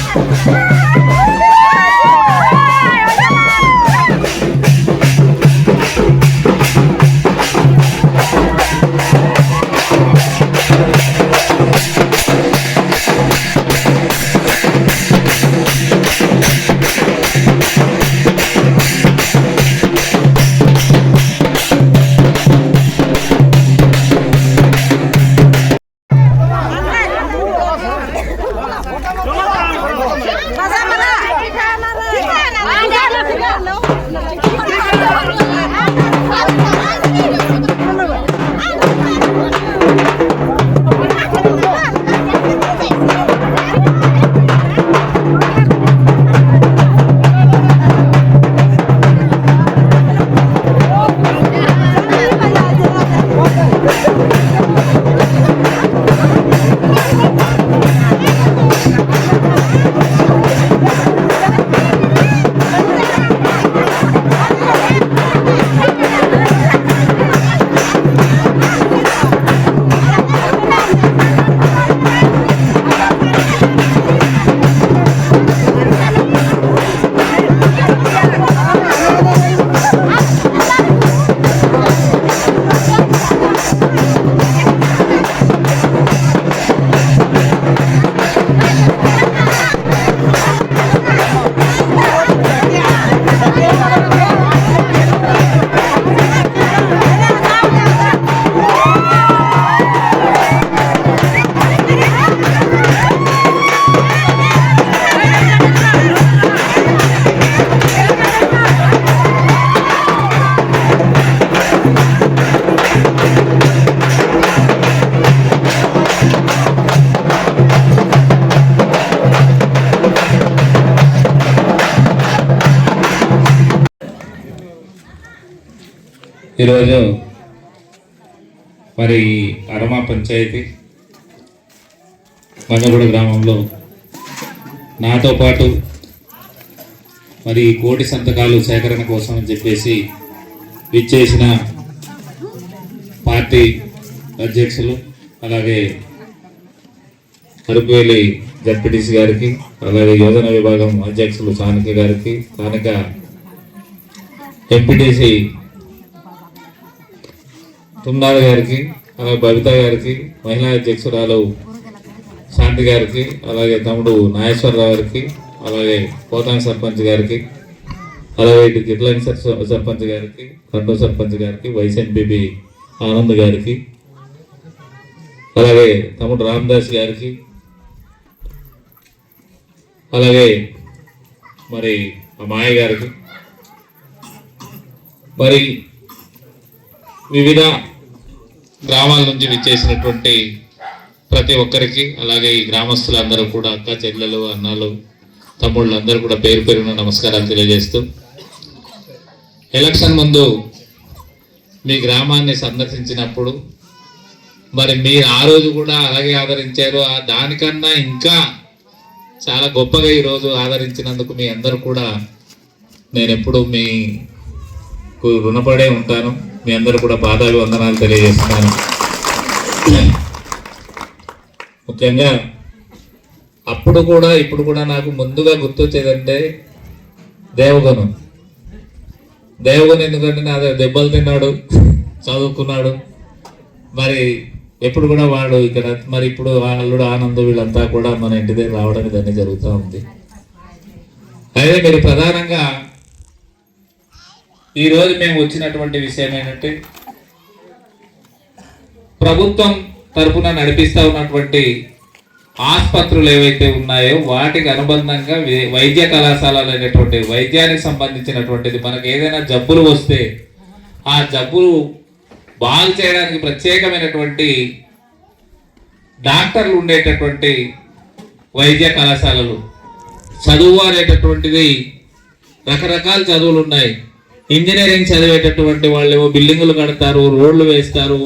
Ah! ఈరోజు మరి అరమా పంచాయతీ మందగూడ గ్రామంలో నాతో పాటు మరి కోటి సంతకాలు సేకరణ కోసం అని చెప్పేసి విచ్చేసిన పార్టీ అధ్యక్షులు అలాగే కరుపువేలి జడ్పీటీసీ గారికి అలాగే యోజన విభాగం అధ్యక్షులు స్థానిక గారికి స్థానిక ఎంపీటీసీ తుమ్నాడు గారికి అలాగే బబిత గారికి మహిళా అధ్యక్షురాలు శాంతి గారికి అలాగే తమ్ముడు నాగేశ్వరరావు గారికి అలాగే పోతాంగ సర్పంచ్ గారికి అలాగే ఇటు గిట్లని సర్- సర్పంచ్ గారికి రెండో సర్పంచ్ గారికి వైస్ ఆనంద్ గారికి అలాగే తమ్ముడు రామదాస్ గారికి అలాగే మరి మా మాయ గారికి మరి వివిధ గ్రామాల నుంచి విచ్చేసినటువంటి ప్రతి ఒక్కరికి అలాగే ఈ గ్రామస్తులందరూ కూడా అక్క చెల్లెలు అన్నలు తమ్ముళ్ళు అందరూ కూడా పేరు పేరున నమస్కారాలు తెలియజేస్తూ ఎలక్షన్ ముందు మీ గ్రామాన్ని సందర్శించినప్పుడు మరి మీరు ఆ రోజు కూడా అలాగే ఆదరించారు. ఆ దానికన్నా ఇంకా చాలా గొప్పగా ఈరోజు ఆదరించినందుకు మీ అందరూ కూడా నేను ఎప్పుడు మీ రుణపడే ఉంటాను. మీ అందరూ కూడా బాధాలు వందనాలు తెలియజేస్తున్నాను. ముఖ్యంగా అప్పుడు కూడా ఇప్పుడు కూడా నాకు ముందుగా గుర్తొచ్చేదంటే దేవగణం దేవగన్ ఎందుకంటే నా దెబ్బలు తిన్నాడు చదువుకున్నాడు. మరి ఎప్పుడు కూడా వాడు ఇక్కడ మరి ఇప్పుడు అల్లుడు ఆనందం వీళ్ళంతా కూడా మన ఇంటి దగ్గర రావడానికి దాన్ని జరుగుతూ ఉంది. అయితే మీరు ప్రధానంగా ఈరోజు మేము వచ్చినటువంటి విషయం ఏంటంటే ప్రభుత్వం తరఫున నడిపిస్తూ ఉన్నటువంటి ఆసుపత్రులు ఏవైతే ఉన్నాయో వాటికి అనుబంధంగా వైద్య కళాశాలలు అనేటువంటి వైద్యానికి సంబంధించినటువంటిది. మనకు ఏదైనా జబ్బులు వస్తే ఆ జబ్బులు బాగు చేయడానికి ప్రత్యేకమైనటువంటి డాక్టర్లు ఉండేటటువంటి వైద్య కళాశాలలు. చదువు అనేటటువంటిది రకరకాల చదువులు ఉన్నాయి. ఇంజనీరింగ్ చదివేటటువంటి వాళ్ళు బిల్డింగులు కడతారు రోడ్లు వేస్తారు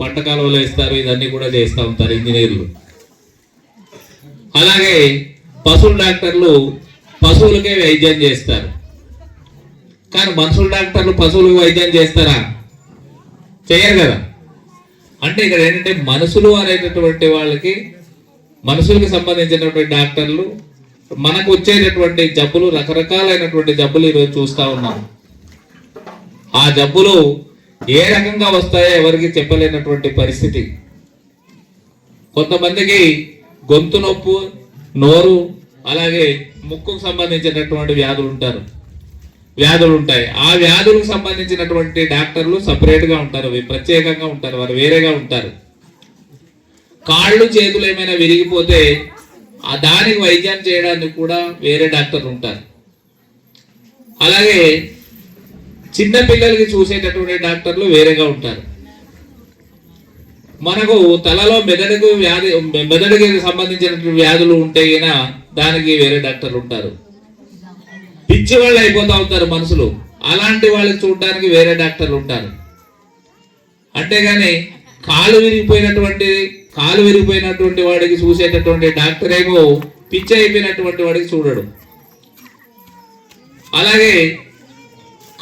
పంట కాలువలు వేస్తారు ఇదన్నీ కూడా చేస్తూ ఉంటారు ఇంజనీర్లు. అలాగే పశువుల డాక్టర్లు పశువులకే వైద్యం చేస్తారు. కానీ మనుషుల డాక్టర్లు పశువులకు వైద్యం చేస్తారా? చేయరు కదా. అంటే ఇక్కడ ఏంటంటే మనుషులు అనేటటువంటి వాళ్ళకి మనుషులకు సంబంధించినటువంటి డాక్టర్లు మనకు వచ్చేటటువంటి జబ్బులు రకరకాలైనటువంటి జబ్బులు ఈరోజు చూస్తూ ఉన్నాం. ఆ జబ్బులు ఏ రకంగా వస్తాయో ఎవరికి చెప్పలేనటువంటి పరిస్థితి. కొంతమందికి గొంతు నొప్పు నోరు అలాగే ముక్కుకు సంబంధించినటువంటి వ్యాధులు ఉంటారు. వ్యాధులు ఉంటాయి. ఆ వ్యాధులకు సంబంధించినటువంటి డాక్టర్లు సపరేట్గా ఉంటారు. ప్రత్యేకంగా ఉంటారు. వారు వేరేగా ఉంటారు. కాళ్ళు చేతులు ఏమైనా విరిగిపోతే ఆ దానికి వైద్యం చేయడానికి కూడా వేరే డాక్టర్లు ఉంటారు. అలాగే చిన్న పిల్లలకి చూసేటటువంటి డాక్టర్లు వేరేగా ఉంటారు. మనకు తలలో మెదడుకు వ్యాధి మెదడుకి సంబంధించినటువంటి వ్యాధులు ఉంటే అయినా దానికి వేరే డాక్టర్లు ఉంటారు. పిచ్చి వాళ్ళు అయిపోతూ ఉంటారు మనుషులు. అలాంటి వాళ్ళకి చూడడానికి వేరే డాక్టర్లు ఉంటారు. అంతేగాని కాలు విరిగిపోయినటువంటి కాలు విరిగిపోయినటువంటి వాడికి చూసేటటువంటి డాక్టర్ ఏమో పిచ్చి అయిపోయినటువంటి వాడికి చూడడు. అలాగే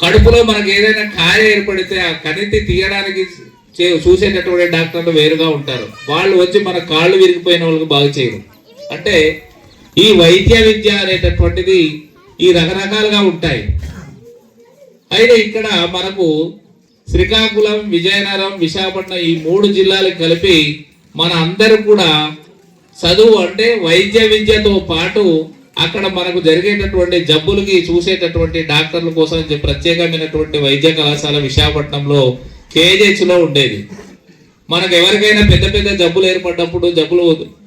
కడుపులో మనకి ఏదైనా కాయ ఏర్పడితే ఆ కణితి తీయడానికి చే- చూసేటటువంటి డాక్టర్లు వేరుగా ఉంటారు. వాళ్ళు వచ్చి మన కాళ్ళు విరిగిపోయిన వాళ్ళకి బాగు చేయరు. అంటే ఈ వైద్య విద్య అనేటటువంటిది ఈ రకరకాలుగా ఉంటాయి. అయితే ఇక్కడ మనకు శ్రీకాకుళం విజయనగరం విశాఖపట్నం ఈ మూడు జిల్లాలు కలిపి మన అందరూ కూడా చదువు అంటే వైద్య విద్యతో పాటు అక్కడ మనకు జరిగేటటువంటి జబ్బులకి చూసేటటువంటి డాక్టర్ల కోసం ప్రత్యేకమైనటువంటి వైద్య కళాశాల విశాఖపట్నంలో KGH లో ఉండేది. మనకు ఎవరికైనా పెద్ద పెద్ద జబ్బులు ఏర్పడ్డప్పుడు జబ్బులు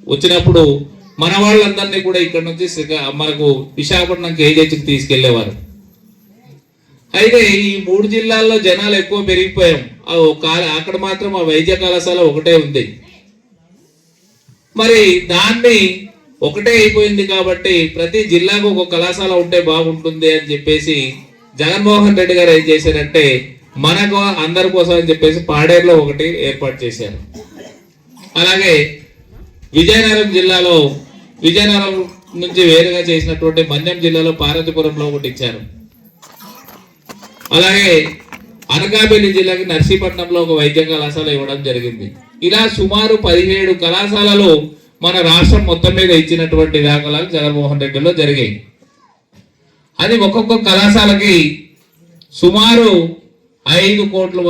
వచ్చినప్పుడు మన వాళ్ళందరినీ కూడా ఇక్కడ నుంచి మనకు విశాఖపట్నం కేజీహెచ్కి తీసుకెళ్ళేవారు. అయితే ఈ మూడు జిల్లాల్లో జనాలు ఎక్కువ పెరిగిపోయాం. ఆ అక్కడ మాత్రం ఆ వైద్య కళాశాల ఒకటే ఉంది. మరి దాన్ని ఒకటే అయిపోయింది కాబట్టి ప్రతి జిల్లాకు ఒక కళాశాల ఉంటే బాగుంటుంది అని చెప్పేసి జగన్మోహన్ రెడ్డి గారు ఏం చేశారంటే మనకు అందరి కోసం అని చెప్పేసి పాడేరులో ఒకటి ఏర్పాటు చేశారు. అలాగే విజయనగరం జిల్లాలో విజయనగరం నుంచి వేరుగా చేసినటువంటి మన్యం జిల్లాలో పార్వతీపురంలో ఒకటి ఇచ్చారు. అలాగే అనకాపల్లి జిల్లాకి నర్సీపట్నంలో ఒక వైద్య కళాశాల ఇవ్వడం జరిగింది. ఇలా సుమారు పదిహేడు కళాశాలలు మన రాష్ట్రం మొత్తం మీద ఇచ్చినటువంటి దాఖలాలు జగన్మోహన్ రెడ్డిలో జరిగాయి. అది ఒక్కొక్క కళాశాలకి సుమారు ఐదు కోట్ల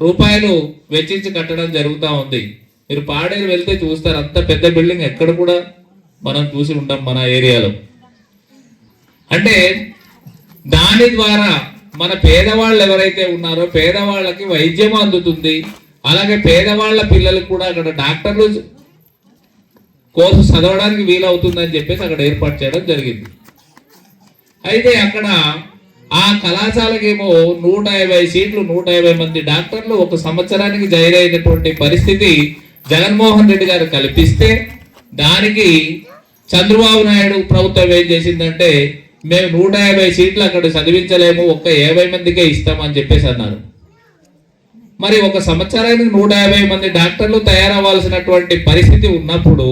రూపాయలు వెచ్చించి కట్టడం జరుగుతూ ఉంది. మీరు పాడేరు వెళ్తే చూస్తారు అంత పెద్ద బిల్డింగ్ ఎక్కడ కూడా మనం చూసి ఉంటాం మన ఏరియాలో. అంటే దాని ద్వారా మన పేదవాళ్ళు ఎవరైతే ఉన్నారో పేదవాళ్ళకి వైద్యం అందుతుంది అలాగే పేదవాళ్ళ పిల్లలకు కూడా అక్కడ డాక్టర్లు కోర్సు చదవడానికి వీలవుతుందని చెప్పేసి అక్కడ ఏర్పాటు చేయడం జరిగింది. అయితే అక్కడ ఆ కళాశాలకేమో నూట యాభై సీట్లు నూట యాభై మంది డాక్టర్లు ఒక సంవత్సరానికి జైలైనటువంటి పరిస్థితి జగన్మోహన్ రెడ్డి గారు కల్పిస్తే దానికి చంద్రబాబు నాయుడు ప్రభుత్వం ఏం చేసిందంటే మేము నూట యాభై సీట్లు అక్కడ చదివించలేము ఒక్క యాభై మందికే ఇస్తామని చెప్పేసి అన్నారు. మరి ఒక సంవత్సరానికి నూట యాభై మంది డాక్టర్లు తయారవ్వాల్సినటువంటి పరిస్థితి ఉన్నప్పుడు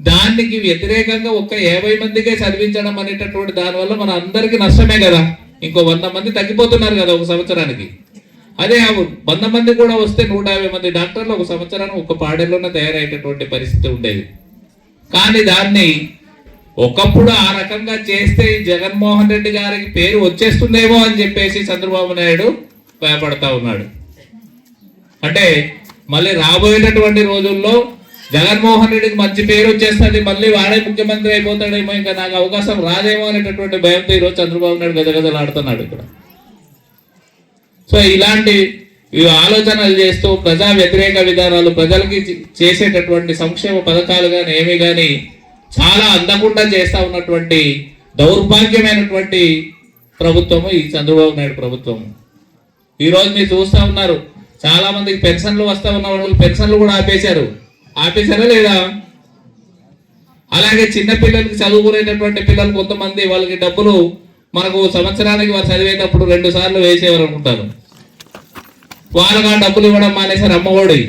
దానికి వ్యతిరేకంగా ఒక్క యాభై మందికే చదివించడం అనేటటువంటి దానివల్ల మన అందరికీ నష్టమే కదా. ఇంకో వంద మంది తగ్గిపోతున్నారు కదా ఒక సంవత్సరానికి. అదే వంద మంది కూడా వస్తే నూట యాభై మంది డాక్టర్లు ఒక సంవత్సరానికి ఒక పాడేలోనే తయారయ్యేటటువంటి పరిస్థితి ఉండేది. కానీ దాన్ని ఒకప్పుడు ఆ రకంగా చేస్తే జగన్మోహన్ రెడ్డి గారికి పేరు వచ్చేస్తుందేమో అని చెప్పేసి చంద్రబాబు నాయుడు భయపడతా ఉన్నాడు. అంటే మళ్ళీ రాబోయేటటువంటి రోజుల్లో జగన్మోహన్ రెడ్డికి మంచి పేరు వచ్చేస్తుంది మళ్ళీ వాడే ముఖ్యమంత్రి అయిపోతాడేమో ఇంకా నాకు అవకాశం రాదేమో అనేటటువంటి భయంతో ఈరోజు చంద్రబాబు నాయుడు గదగదలాడుతున్నాడు ఇక్కడ. సో ఇలాంటి ఈ ఆలోచనలు చేస్తూ ప్రజా వ్యతిరేక విధానాలు ప్రజలకి చేసేటటువంటి సంక్షేమ పథకాలు కానీ ఏమి కానీ చాలా అందకుండా చేస్తూ ఉన్నటువంటి దౌర్భాగ్యమైనటువంటి ప్రభుత్వము ఈ చంద్రబాబు నాయుడు ప్రభుత్వము. ఈరోజు మీరు చూస్తా ఉన్నారు చాలా మందికి పెన్షన్లు వస్తూ ఉన్న వాళ్ళు పెన్షన్లు కూడా ఆపేశారు. ఆపేశారా లేదా? అలాగే చిన్న పిల్లలకి చదువుకునేటటువంటి పిల్లలు కొంతమంది వాళ్ళకి డబ్బులు మనకు సంవత్సరానికి వారు చదివేటప్పుడు రెండు సార్లు వేసేవారు అనుకుంటారు వాళ్ళకి ఆ డబ్బులు ఇవ్వడం మానేశారు అమ్మఒడి.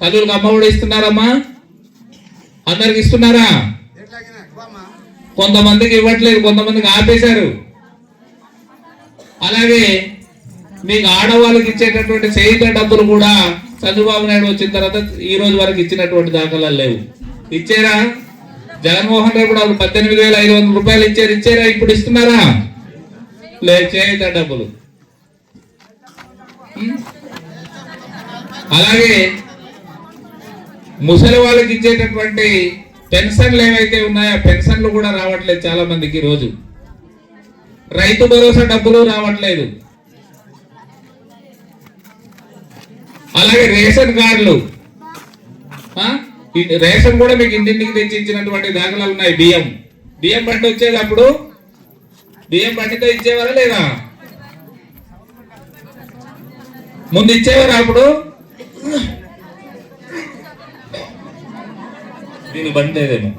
తల్లులకు అమ్మఒడి ఇస్తున్నారమ్మా? అందరికి ఇస్తున్నారా? కొంతమందికి ఇవ్వట్లేదు కొంతమందికి ఆపేశారు. అలాగే మీకు ఆడవాళ్ళకి ఇచ్చేటటువంటి చేయిత డబ్బులు కూడా చంద్రబాబు నాయుడు వచ్చిన తర్వాత ఈ రోజు వరకు ఇచ్చినటువంటి దాఖలాలు లేవు. ఇచ్చారా? జగన్మోహన్ రెడ్డి కూడా వాళ్ళు పద్దెనిమిది వేల ఐదు వందల రూపాయలు ఇచ్చారు. ఇచ్చారా? ఇప్పుడు ఇస్తున్నారా? లేదు చేయిత డబ్బులు. అలాగే ముసలి వాళ్ళకి ఇచ్చేటటువంటి పెన్షన్లు ఏవైతే ఉన్నాయో పెన్షన్లు కూడా రావట్లేదు చాలా మందికి రోజు. రైతు భరోసా డబ్బులు రావట్లేదు. అలాగే రేషన్ కార్డులు. రేషన్ కూడా మీకు ఇంటింటికి తెచ్చి ఇచ్చినటువంటి దాఖలాలు ఉన్నాయి బియ్యం. బియ్యం బండి వచ్చేది అప్పుడు? బియ్యం బండితో ఇచ్చేవారా లేదా? ముందు ఇచ్చేవారా అప్పుడు? దీని బండి లేదేమో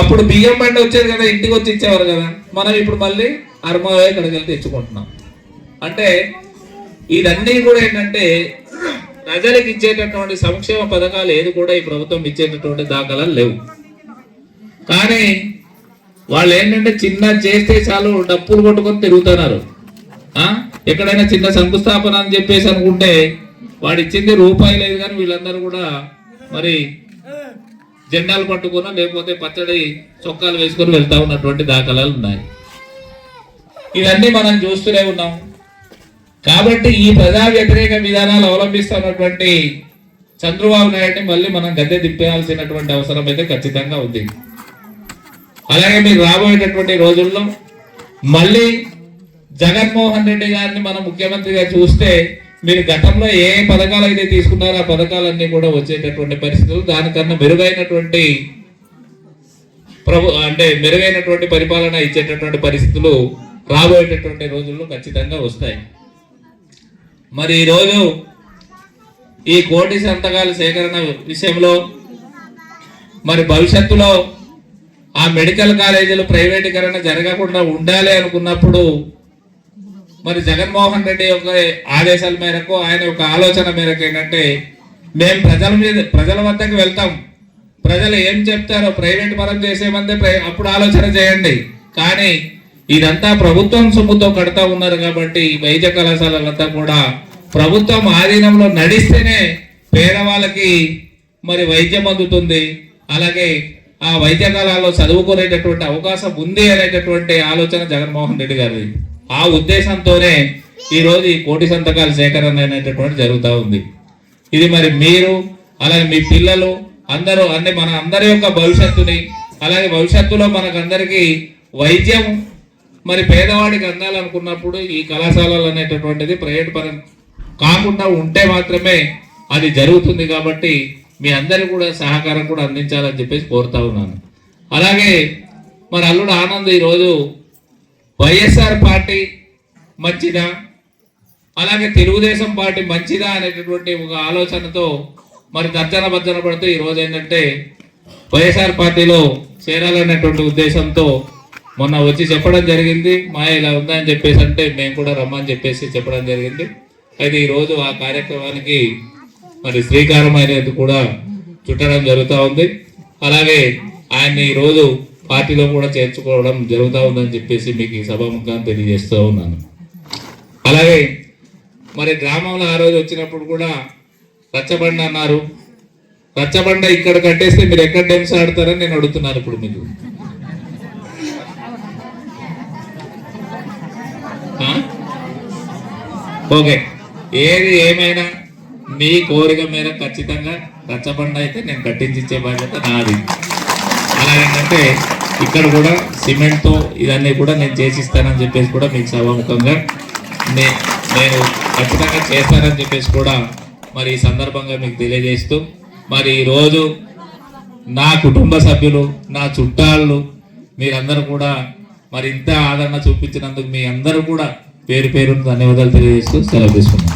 అప్పుడు బియ్యం బండి వచ్చేది కదా ఇంటికి వచ్చి ఇచ్చేవారు కదా. మనం ఇప్పుడు మళ్ళీ అర్మవే ఇక్కడికి వెళ్ళి తెచ్చుకుంటున్నాం. అంటే ఇదన్నీ కూడా ఏంటంటే ప్రజలకు ఇచ్చేటటువంటి సంక్షేమ పథకాలు ఏది కూడా ఈ ప్రభుత్వం ఇచ్చేటటువంటి దాఖలాలు లేవు. కానీ వాళ్ళు ఏంటంటే చిన్న చేస్తే చాలు డప్పులు కొట్టుకొని తిరుగుతున్నారు. ఎక్కడైనా చిన్న శంకుస్థాపన అని చెప్పేసి అనుకుంటే వాడు ఇచ్చింది రూపాయి లేదు కానీ వీళ్ళందరూ కూడా మరి జెండాలు పట్టుకున్నా లేకపోతే పచ్చడి చొక్కాలు వేసుకొని వెళ్తా ఉన్నటువంటి దాఖలాలు ఉన్నాయి. ఇవన్నీ మనం చూస్తూనే ఉన్నాం. కాబట్టి ఈ ప్రజా వ్యతిరేక విధానాలు అవలంబిస్తున్నటువంటి చంద్రబాబు నాయుడిని మళ్ళీ మనం గద్దె తిప్పేయాల్సినటువంటి అవసరం అయితే ఖచ్చితంగా ఉంది. అలాగే మీరు రాబోయేటటువంటి రోజుల్లో మళ్ళీ జగన్మోహన్ రెడ్డి గారిని మనం ముఖ్యమంత్రిగా చూస్తే మీరు గతంలో ఏ పథకాలు అయితే తీసుకున్నారో ఆ పథకాలన్నీ కూడా వచ్చేటటువంటి పరిస్థితులు. దానికన్నా మెరుగైనటువంటి ప్రభు అంటే మెరుగైనటువంటి పరిపాలన ఇచ్చేటటువంటి పరిస్థితులు రాబోయేటటువంటి రోజుల్లో ఖచ్చితంగా వస్తాయి. మరి ఈరోజు ఈ కోటి సంతకాల సేకరణ విషయంలో మరి భవిష్యత్తులో ఆ మెడికల్ కాలేజీలు ప్రైవేటీకరణ జరగకుండా ఉండాలి అనుకున్నప్పుడు మరి జగన్మోహన్ రెడ్డి యొక్క ఆదేశాల మేరకు ఆయన యొక్క ఆలోచన మేరకు ఏంటంటే మేము ప్రజల మీద ప్రజల వద్దకు వెళ్తాం. ప్రజలు ఏం చెప్తారో ప్రైవేట్ పరం చేసేమంటే ప్రై- అప్పుడు ఆలోచన చేయండి. కానీ ఇదంతా ప్రభుత్వం సొమ్ముతో కడతా ఉన్నారు కాబట్టి ఈ వైద్య కళాశాలలంతా కూడా ప్రభుత్వం ఆధీనంలో నడిస్తేనే పేదవాళ్ళకి మరి వైద్యం అందుతుంది. అలాగే ఆ వైద్య కళాల్లో చదువుకునేటటువంటి అవకాశం ఉంది అనేటటువంటి ఆలోచన జగన్మోహన్ రెడ్డి గారిది. ఆ ఉద్దేశంతోనే ఈరోజు ఈ కోటి సంతకాల సేకరణ అనేటటువంటి జరుగుతూ ఉంది. ఇది మరి మీరు అలాగే మీ పిల్లలు అందరూ అన్ని మన అందరి యొక్క భవిష్యత్తుని అలాగే భవిష్యత్తులో మనకందరికీ వైద్యం మరి పేదవాడికి అందాలనుకున్నప్పుడు ఈ కళాశాలలు అనేటటువంటిది ప్రైవేట్ పరం కాకుండా ఉంటే మాత్రమే అది జరుగుతుంది కాబట్టి మీ అందరూ కూడా సహకారం కూడా అందించాలని చెప్పేసి కోరుతా ఉన్నాను. అలాగే మరి అల్లుడు ఆనంద్ ఈరోజు వైఎస్ఆర్ పార్టీ మంచిదా? అలాగే తెలుగుదేశం పార్టీ మంచిదా అనేటటువంటి ఒక ఆలోచనతో మరి తర్జన భర్జన పడుతూ ఈరోజు ఏంటంటే వైఎస్ఆర్ పార్టీలో చేరాలనేటువంటి ఉద్దేశంతో మొన్న వచ్చి చెప్పడం జరిగింది. మా ఇలా ఉందని చెప్పేసి అంటే మేము కూడా రమ్మని చెప్పేసి చెప్పడం జరిగింది. అయితే ఈరోజు ఆ కార్యక్రమానికి మరి శ్రీకారం అనేది కూడా చుట్టడం జరుగుతూ ఉంది. అలాగే ఆయన్ని ఈరోజు పార్టీలో కూడా చేర్చుకోవడం జరుగుతూ ఉందని చెప్పేసి మీకు ఈ సభాముఖంగా తెలియజేస్తూ ఉన్నాను. అలాగే మరి గ్రామంలో ఆ రోజు వచ్చినప్పుడు కూడా రచ్చబండ అన్నారు. రచ్చబండ ఇక్కడ కట్టేస్తే మీరు ఎక్కడ డెమ్స్ ఆడతారని నేను అడుగుతున్నాను ఇప్పుడు మీకు. ఓకే. ఏది ఏమైనా మీ కోరిక మేర ఖచ్చితంగా రచ్చబండ అయితే నేను కట్టించిచ్చే బాధ్యత నాది. అలాగేంటంటే ఇక్కడ కూడా సిమెంట్తో ఇవన్నీ కూడా నేను చేసిస్తానని చెప్పేసి కూడా మీకు సభాముఖంగా నే- నేను ఖచ్చితంగా చేస్తానని చెప్పేసి కూడా మరి ఈ సందర్భంగా మీకు తెలియజేస్తూ మరి ఈరోజు నా కుటుంబ సభ్యులు నా చుట్టాళ్ళు మీరందరూ కూడా మరి ఇంత ఆదరణ చూపించినందుకు మీ అందరూ కూడా పేరు పేరును ధన్యవాదాలు తెలియజేస్తూ సెలవు తీసుకున్నాను